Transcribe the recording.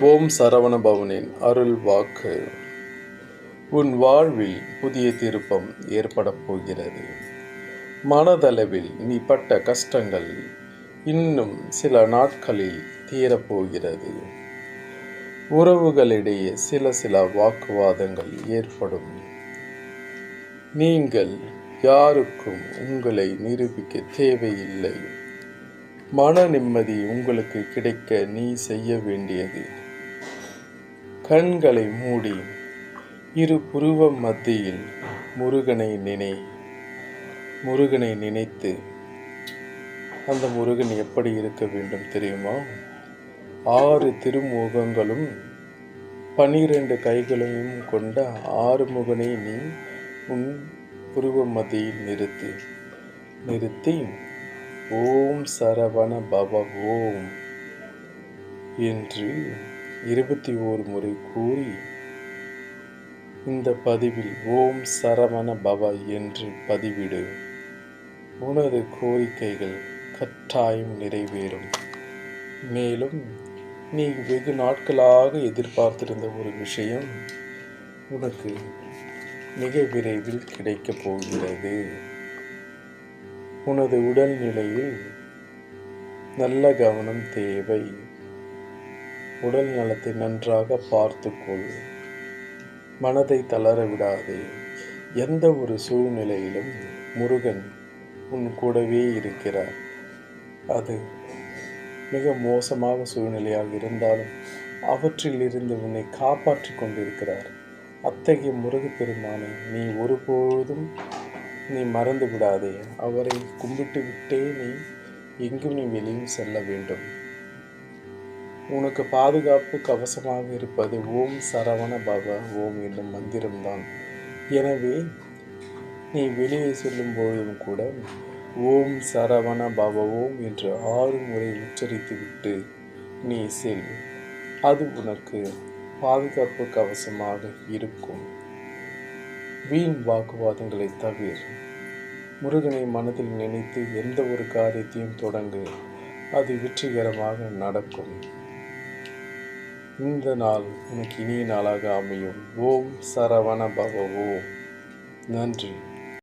ஓம் சரவண பவனின் அருள் வாக்கு. உன் வாழ்வில் புதிய திருப்பம் ஏற்படப் போகிறது. மனதளவில் நீ பட்ட கஷ்டங்கள் இன்னும் சில நாட்களில் தீரப்போகிறது உறவுகளிடையே சில சில வாக்குவாதங்கள் ஏற்படும். நீங்கள் யாருக்கும் உங்களை நிரூபிக்க தேவையில்லை. மன நிம்மதி உங்களுக்கு கிடைக்க நீ செய்ய வேண்டியது. கண்களை மூடி இரு புருவ மத்தியில் முருகனை நினை. முருகனை நினைத்து அந்த முருகன் எப்படி இருக்க வேண்டும் தெரியுமா? ஆறு திருமுகங்களும் பனிரெண்டு கைகளையும் கொண்ட ஆறு முகனை நீ உன் புருவ மத்தியில் நிறுத்து. நிறுத்தி ஓம் சரவண பவ ஓம் என்று இருபத்தி ஓரு முறை கூறி இந்த பதிவில் ஓம் சரவண பவ என்று பதிவிடு. உனது கோரிக்கைகள் கட்டாயம் நிறைவேறும். மேலும் நீ வெகு நாட்களாக எதிர்பார்த்திருந்த ஒரு விஷயம் உனக்கு மிக விரைவில் கிடைக்கப் போகிறது. உனது உடல்நிலையில் நல்ல கவனம் தேவை. உடல் நலத்தை நன்றாக பார்த்துக்கொள். மனதை தளர விடாதே. எந்த ஒரு சூழ்நிலையிலும் முருகன் உன் கூடவே இருக்கிறார். அது மிக மோசமாக சூழ்நிலையாக இருந்தாலும் அவற்றிலிருந்து உன்னை காப்பாற்றி கொண்டிருக்கிறார். அத்தகைய முருகப்பெருமானை நீ ஒருபோதும் நீ மறந்து விடாதே அவரை கும்பிட்டு விட்டே நீ எங்கும் நீ வெளியும் செல்ல வேண்டும். உனக்கு பாதுகாப்பு கவசமாக இருப்பது ஓம் சரவண பவ ஓம் என்னும் மந்திரம்தான். எனவே நீ வெளியே செல்லும் பொழுதும் கூட ஓம் சரவண பவ ஓம் என்று ஆறு முறை உச்சரித்துவிட்டு நீ செல். அது உனக்கு பாதுகாப்பு கவசமாக இருக்கும். வீண் வாக்குவாதங்களை தவிர முருகனை மனதில் நினைத்து எந்த ஒரு காரியத்தையும் தொடங்கு அது வெற்றிகரமாக நடக்கும். இந்த நாள் உனக்கு இனிய நாளாக அமையும். ஓம் சரவண பவ ஓம் நன்றி.